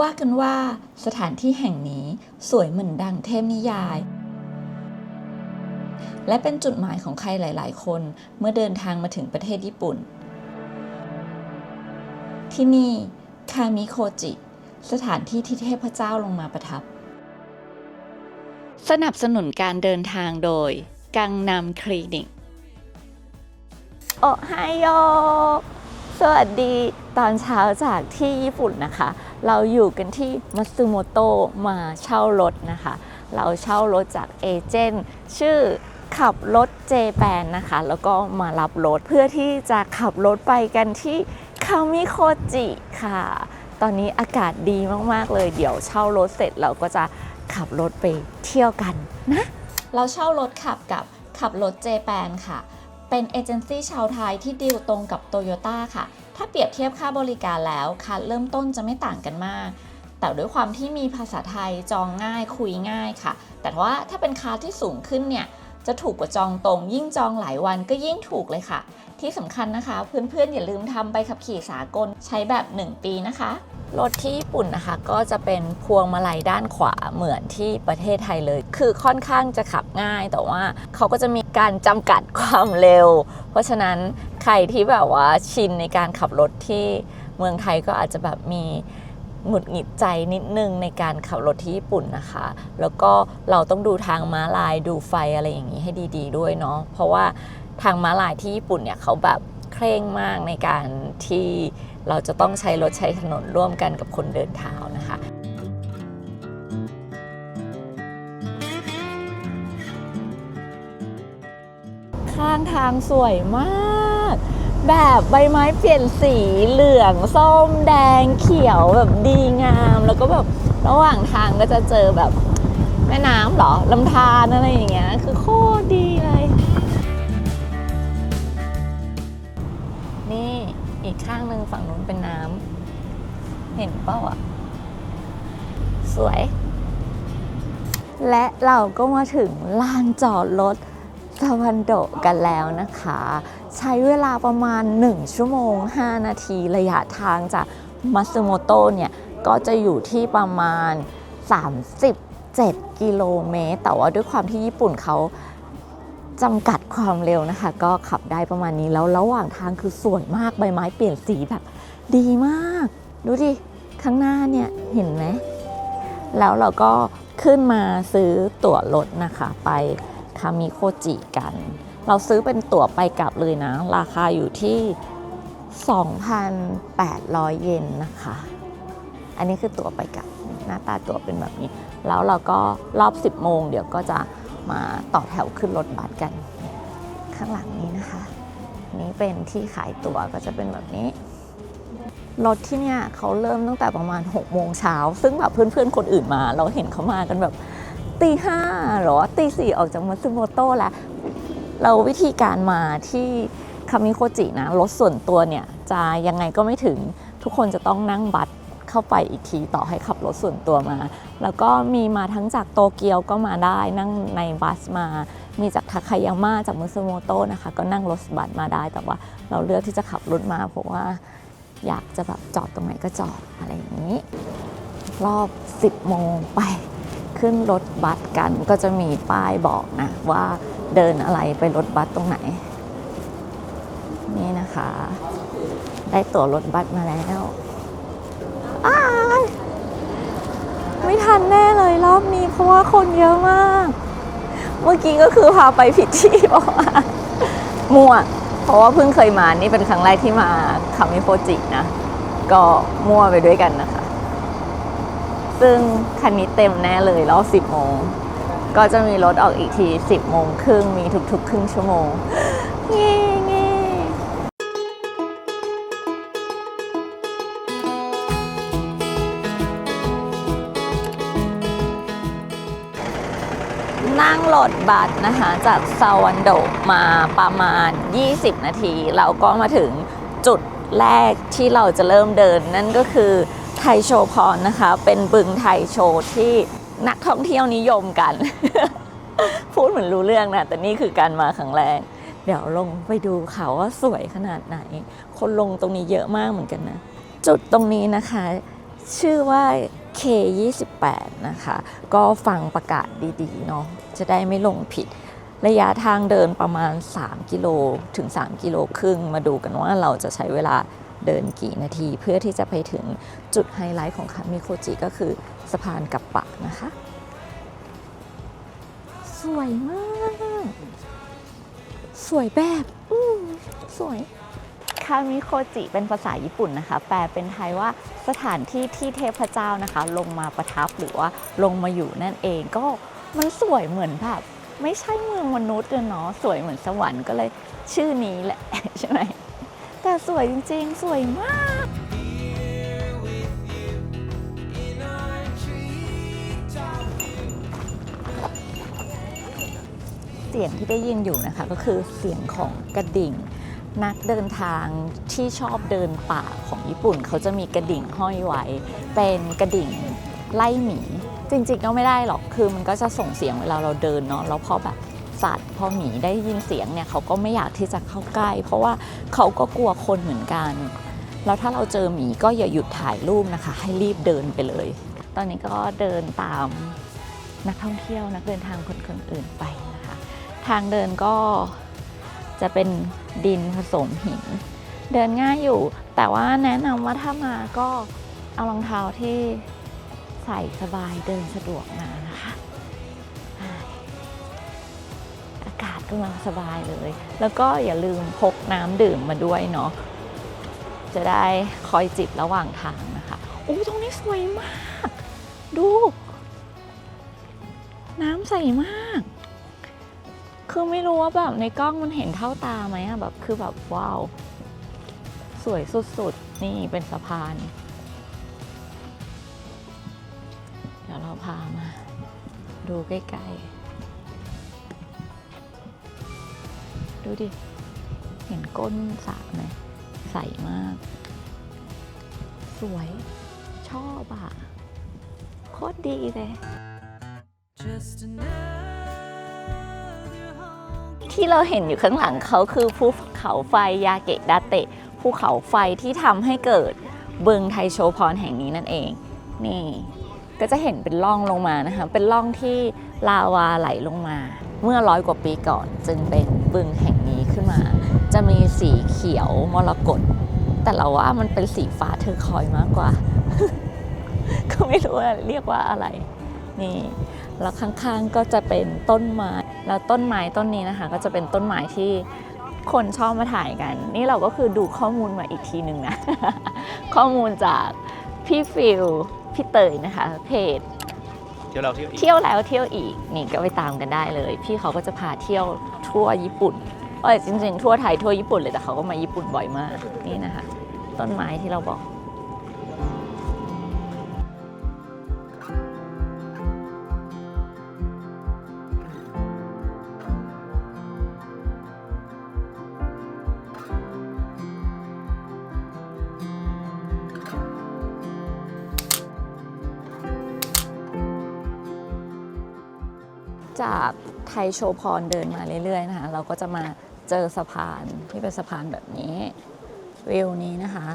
ว่ากันว่าสถานที่แห่งนี้สวยเหมือนดังเทพนิยาย และเป็นจุดหมายของใครหลาย ๆ คนเมื่อเดินทางมาถึงประเทศญี่ปุ่น ที่นี่คามิโคจิ สถานที่ที่เทพเจ้าลงมาประทับ สนับสนุนการเดินทางโดย กังนำคลินิก โอไฮโอสวัสดีตอนเช้าจากที่ญี่ปุ่นนะคะ เราอยู่กันที่มัตสึโมโตะมาเช่ารถนะคะ เราเช่ารถจากเอเจนต์ชื่อขับรถเจแปนนะคะ แล้วก็มารับรถเพื่อที่จะขับรถไปกันที่คามิโคจิค่ะ ตอนนี้อากาศดีมาก ๆ เลย เดี๋ยวเช่ารถเสร็จเราก็จะขับรถไปเที่ยวกันนะ เราเช่ารถขับกับขับรถเจแปนค่ะ เป็นเอเจนซี่ชาวไทยที่ดีลตรงกับโตโยต้าค่ะ ถ้าเปรียบเทียบค่าบริการแล้วคันเริ่มต้นจะไม่ต่างกันมาก แต่ด้วยความที่มีภาษาไทยจองง่ายคุยง่ายค่ะ แต่ว่าถ้าเป็นคาที่สูงขึ้นเนี่ยจะถูกกว่าจองตรง ยิ่งจองหลายวันก็ยิ่งถูกเลยค่ะ ที่สำคัญนะคะ เพื่อนๆ อย่าลืมทำใบขับขี่สากลใช้แบบ 1 ปีนะคะ รถที่ญี่ปุ่นนะคะ ก็จะเป็นพวงมาลัยด้านขวาเหมือนที่ประเทศไทยเลย คือค่อนข้างจะขับง่าย แต่ว่าเขาก็จะมีการจำกัดความเร็ว เพราะฉะนั้น ใครที่แบบว่าชินในการขับรถที่เมืองไทยก็อาจจะแบบมีหงุดหงิดใจนิดนึงในการขับรถที่ญี่ปุ่นนะคะ แล้วก็เราต้องดูทางม้าลายดูไฟอะไรอย่างนี้ให้ดี ๆด้วยเนาะ เพราะว่าทางม้าลายที่ญี่ปุ่นเนี่ยเขาแบบเคร่งมากในการที่เราจะต้องใช้รถใช้ถนนร่วมกันกับคนเดินเท้านะคะางทางสวยมาก แบบใบไม้เปลี่ยนสีเหลืองส้มแดงเขียวแบบดีงาม แล้วก็แบบระหว่างทางก็จะเจอแบบแม่น้ำหรอลำธารอะไรอย่างเงี้ยคือโคตรดีเลย นี่อีกข้างหนึ่งฝั่งนู้นเป็นน้ำเห็นเปล่าอะ สวย และเราก็มาถึงลานจอดรถ ซาวันโดกันแล้วนะคะ ใช้เวลาประมาณ 1 ชั่วโมง 5 นาทีระยะทางจากมัตสึโมโตเนี่ย ก็จะอยู่ที่ประมาณ 37 กิโลเมตร แต่ว่าด้วยความที่ญี่ปุ่นเขาจำกัดความเร็วนะคะ ก็ขับได้ประมาณนี้แล้วระหว่างทางคือสวยมากใบไม้เปลี่ยนสีแบบดีมาก ดูดิ ข้างหน้าเนี่ย เห็นไหมแล้วเราก็ขึ้นมาซื้อตั๋วรถนะคะไป คามิโคจิกัน เราซื้อเป็นตั๋วไปกลับเลยนะ ราคาอยู่ที่ 2,800 เยนนะคะ อันนี้คือตั๋วไปกลับหน้าตาตั๋วเป็นแบบนี้ แล้วเราก็รอบ 10 โมง เดี๋ยวก็จะมาต่อแถวขึ้นรถบัสกัน ข้างหลังนี้นะคะ นี่เป็นที่ขายตั๋วก็จะเป็นแบบนี้รถที่เนี่ยเขาเริ่มตั้งแต่ประมาณ6โมงเช้า ซึ่งแบบเพื่อนๆคนอื่นมา เราเห็นเขามากันแบบ ตีห้าหรอตีสี่ออกจากมัตสึโมโตะแล้ว เราวิธีการมาที่คามิโคจินะ รถส่วนตัวเนี่ย จะยังไงก็ไม่ถึงทุกคนจะต้องนั่งบัสเข้าไปอีกทีต่อให้ขับรถส่วนตัวมา แล้วก็มีมาทั้งจากโตเกียวก็มาได้นั่งในบัสมา มีจากทาคายาม่าจากมุสโมโตะนะคะ ก็นั่งรถบัสมาได้ แต่ว่าเราเลือกที่จะขับรถมาเพราะว่าอยากจะแบบจอดตรงไหนก็จอดอะไรอย่างนี้ รอบ 10 โมงไป ขึ้นรถบัสกันก็จะมีป้ายบอกนะว่าเดินอะไรไปรถบัสตรงไหน นี่นะคะ ได้ตั๋วรถบัสมาแล้วไม่ทันแน่เลยรอบนี้เพราะว่าคนเยอะมาก เมื่อกี้ก็คือพาไปผิดที่บอกว่ามั่ว เพราะว่าเพิ่งเคยมานี่เป็นครั้งแรกที่มาคามิโฟจินะ ก็มั่วไปด้วยกันนะคะ ซึ่งคันนี้เต็มแน่เลยรอบ 10 โมง ก็จะมีรถออกอีกที 10 โมงครึ่งมีทุกๆ ครึ่งชั่วโมงเงี้เงี้นั่งรถบัสนะคะจากซาวันโดมาประมาณ 20 นาที เราก็มาถึงจุดแรกที่เราจะเริ่มเดินนั่นก็คือ ไทยโชว์พรนะคะ เป็นบึงไทยโชว์ที่นักท่องเที่ยวนิยมกัน พูดเหมือนรู้เรื่องนะ แต่นี่คือการมาครั้งแรก เดี๋ยวลงไปดูเขาว่าสวยขนาดไหน คนลงตรงนี้เยอะมากเหมือนกันนะ จุดตรงนี้นะคะ ชื่อว่า K28 นะคะ ก็ฟังประกาศดีๆเนาะจะได้ไม่ลงผิด ระยะทางเดินประมาณ 3 กิโลถึง 3 กิโลครึ่ง มาดูกันว่าเราจะใช้เวลา เดินกี่นาที เพื่อที่จะไปถึงจุดไฮไลท์ของคามิโคจิก็คือสะพานกับปะนะคะ สวยมาก สวยแบบอืมสวยคามิโคจิเป็นภาษาญี่ปุ่นนะคะ แปลเป็นไทยว่าสถานที่ที่เทพเจ้านะคะ ลงมาประทับหรือว่าลงมาอยู่นั่นเองก็มันสวยเหมือนแบบไม่ใช่เมืองมนุษย์เลยเนาะสวยเหมือนสวรรค์ก็เลยชื่อนี้แหละใช่ไหม แต่สวยจริงๆ สวยมาก เสียงที่ได้ยินอยู่นะคะ ก็คือเสียงของกระดิ่ง นักเดินทางที่ชอบเดินป่าของญี่ปุ่น เขาจะมีกระดิ่งห้อยไว้ เป็นกระดิ่งไล่หมี จริงๆก็ไม่ได้หรอกคือมันก็จะส่งเสียงเวลาเราเดินเนาะแล้วพอแบบ สัตว์ พอหมีได้ยินเสียงเนี่ยเขาก็ไม่อยากที่จะเข้าใกล้ เพราะว่าเขาก็กลัวคนเหมือนกัน แล้วถ้าเราเจอหมีก็อย่าหยุดถ่ายรูปนะคะ ให้รีบเดินไปเลย ตอนนี้ก็เดินตามนักท่องเที่ยวนักเดินทางคนคนอื่นไปนะคะ ทางเดินก็จะเป็นดินผสมหิน เดินง่ายอยู่ แต่ว่าแนะนำว่าถ้ามาก็เอารองเท้าที่ใส่สบายเดินสะดวกมานะคะ กำลังสบายเลย แล้วก็อย่าลืมพกน้ำดื่มมาด้วยเนาะจะได้คอยจิบระหว่างทางนะคะโอ้ตรงนี้สวยมาก ดู น้ำใสมาก คือไม่รู้ว่าแบบในกล้องมันเห็นเท่าตาไหมอะแบบคือแบบว้าว สวยสุดๆ นี่เป็นสะพานเดี๋ยวเราพามา ดูใกล้ๆ ดูดิ เห็นก้นสระไหมใสมาก สวย ชอบอะโคตรดีเลย Just another home. ที่เราเห็นอยู่ข้างหลังเขาคือภูเขาไฟยาเกะดาเตะภูเขาไฟที่ทำให้เกิดบึงไทโชพรแห่งนี้นั่นเอง นี่ ก็จะเห็นเป็นร่องลงมานะคะ เป็นร่องที่ลาวาไหลลงมา เมื่อร้อยกว่าปีก่อนจึงเป็นบึงแห่งนี้ขึ้นมา จะมีสีเขียวมรกตแต่เราว่ามันเป็นสีฟ้าเทอคอยมากกว่า ก็ไม่รู้ว่าเรียกว่าอะไรนี่แล้วข้างๆก็จะเป็นต้นไม้ แล้วต้นไม้ต้นนี้นะคะ ก็จะเป็นต้นไม้ที่คนชอบมาถ่ายกัน นี่เราก็คือดูข้อมูลมาอีกทีหนึ่งนะ ข้อมูลจากพี่ฟิลพี่เตยนะคะ เพจ ที่ยวเราเที่ยวอีกเที่ยวแล้วเที่ยวอีกนี่ก็ไปตามกันได้เลย พี่เขาก็จะพาเที่ยวทั่วญี่ปุ่นเออจริงๆ ทั่วไทยทั่วญี่ปุ่นเลยแต่เขาก็มาญี่ปุ่นบ่อยมากนี่นะคะ ต้นไม้ที่เราบอก จากไทยโชพรเดินมาเรื่อยๆนะคะ เราก็จะมาเจอสะพานที่เป็นสะพานแบบนี้วิวนี้นะคะ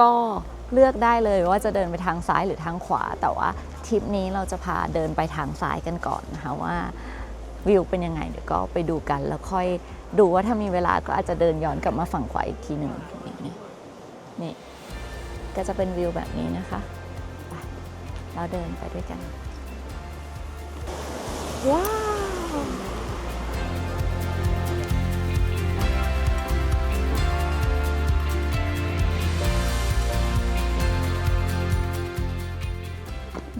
ก็เลือกได้เลยว่าจะเดินไปทางซ้ายหรือทางขวา แต่ว่าทริปนี้เราจะพาเดินไปทางซ้ายกันก่อนนะคะว่าวิวเป็นยังไงเดี๋ยวก็ไปดูกันแล้วค่อยดูว่าถ้ามีเวลาก็อาจจะเดินย้อนกลับมาฝั่งขวาอีกทีหนึ่งนี่นี่ก็จะเป็นวิวแบบนี้นะคะไปเราเดินไปด้วยกัน ว้าว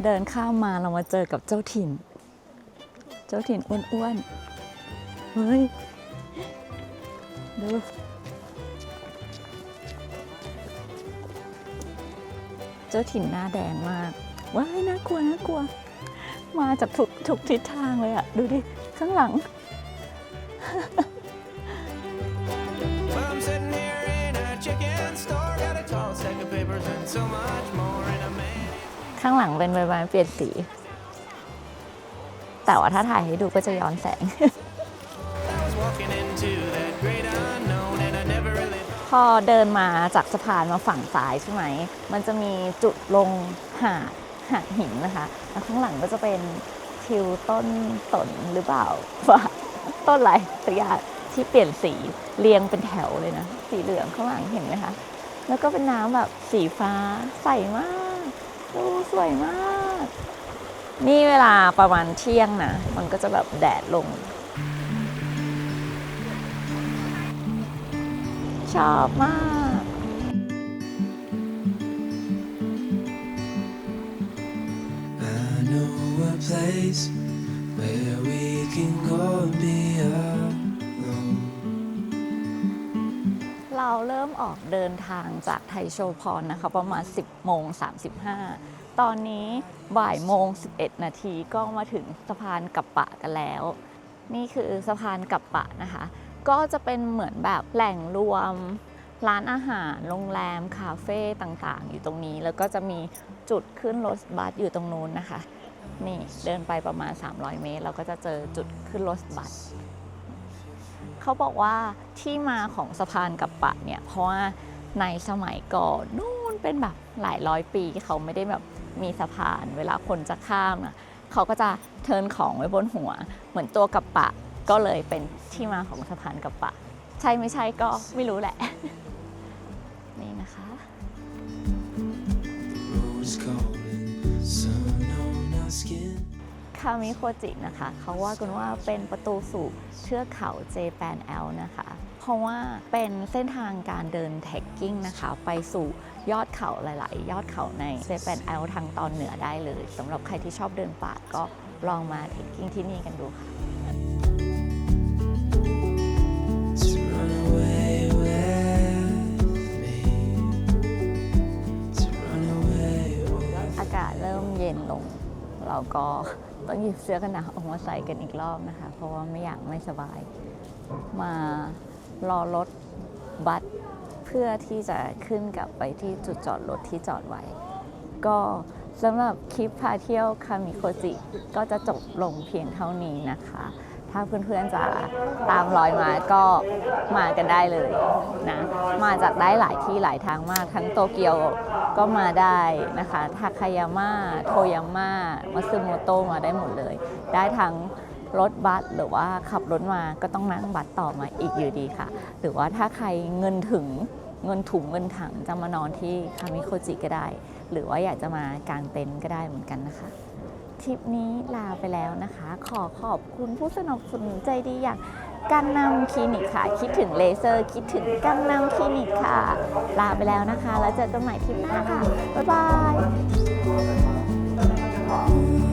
เดินข้ามมาเรามาเจอกับเจ้าถิ่น เจ้าถิ่นอ้วนๆ เฮ้ย ดูเจ้าถิ่นหน้าแดงมาก ว้ายน่ากลัวน่ากลัว มาจากทุกทุกทิศทางเลยอะดูดิ ข้างหลัง Well, I'm sitting here in a chicken store, got a tall stack of papers and so much more in a man. ข้างหลังเป็นใบไม้เปลี่ยนสี แต่ว่าถ้าถ่ายให้ดูก็จะย้อนแสง I was walking into that great unknown, and I never really thought. พอเดินมาจากสะพานมาฝั่งซ้ายใช่ไหม มันจะมีจุดลงหาด หาดหินนะคะ แล้วข้างหลังก็จะเป็นทิวต้นตนหรือเปล่าว่าต้นอะไรสักอย่างที่เปลี่ยนสีเรียงเป็นแถวเลยนะ สีเหลืองข้างหลังเห็นไหมคะ แล้วก็เป็นน้ำแบบสีฟ้าใสมากดูสวยมาก นี่เวลาประมาณเที่ยงนะ มันก็จะแบบแดดลง ชอบมาก place where we can go and be alone. เราเริ่มออกเดินทางจากไทยโชพรนะคะประมาณ 10โมง35 ตอนนี้บ่ายโมง 11 นาทีก็มาถึงสะพานกับปะกันแล้ว นี่คือสะพานกับปะนะคะ ก็จะเป็นเหมือนแบบแหล่งรวมร้านอาหาร โรงแรม คาเฟ่ต่างๆ อยู่ตรงนี้ แล้วก็จะมีจุดขึ้นรถบัสอยู่ตรงนู้นนะคะ นี่เดินไปประมาณ 300 เมตร เราก็จะเจอจุดขึ้นรถบัสเขาบอกว่าที่มาของสะพานกับปะเนี่ย เพราะว่าในสมัยก่อนนู่นเป็นแบบหลายร้อยปีเขาไม่ได้แบบมีสะพาน เวลาคนจะข้ามนะเขาก็จะเทินของไว้บนหัว เหมือนตัวกับปะก็เลยเป็นที่มาของสะพานกับปะ ใช่ไม่ใช่ก็ไม่รู้แหละ นี่นะคะ Rose คามิโคจินะคะเขาว่ากันว่าเป็นประตูสู่เทือกเขาเจแปนแอลนะคะ เพราะว่าเป็นเส้นทางการเดินเทคกิ้งนะคะ ไปสู่ยอดเขาหลาย ๆ ยอดเขาในเจแปนแอลทางตอนเหนือได้เลยสำหรับใครที่ชอบเดินป่าก็ลองมาเทคกิ้งที่นี่กันดูค่ะ เราก็ต้องหยิบเสื้อกันหนาวออกมาใส่กันอีกรอบนะคะ เพราะว่าไม่อยากไม่สบาย มารอรถบัสเพื่อที่จะขึ้นกลับไปที่จุดจอดรถที่จอดไว้ ก็สำหรับคลิปพาเที่ยวคามิโคจิก็จะจบลงเพียงเท่านี้นะคะ ถ้าเพื่อนๆจะตามรอยมาก็มากันได้เลยนะมาจากได้หลายที่หลายทางมากทั้งโตเกียวก็มาได้นะคะทาคายาม่าโทยาม่ามาซึโมโตมาได้หมดเลย ได้ทั้งรถบัสหรือว่าขับรถมาก็ต้องนั่งบัสต่อมาอีกอยู่ดีค่ะ หรือว่าถ้าใครเงินถึงเงินถุงเงินถังจะมานอนที่คามิโคจิก็ได้ หรือว่าอยากจะมากางเต็นท์ก็ได้เหมือนกันนะคะ ทริปนี้ลาไปแล้วนะคะ ขอขอบคุณผู้สนับสนุนใจดีอย่างกันนำคลินิกค่ะ คิดถึงเลเซอร์ คิดถึงกันนำคลินิกค่ะ ลาไปแล้วนะคะ แล้วเจอกันใหม่ทริปหน้าค่ะ บ๊ายบาย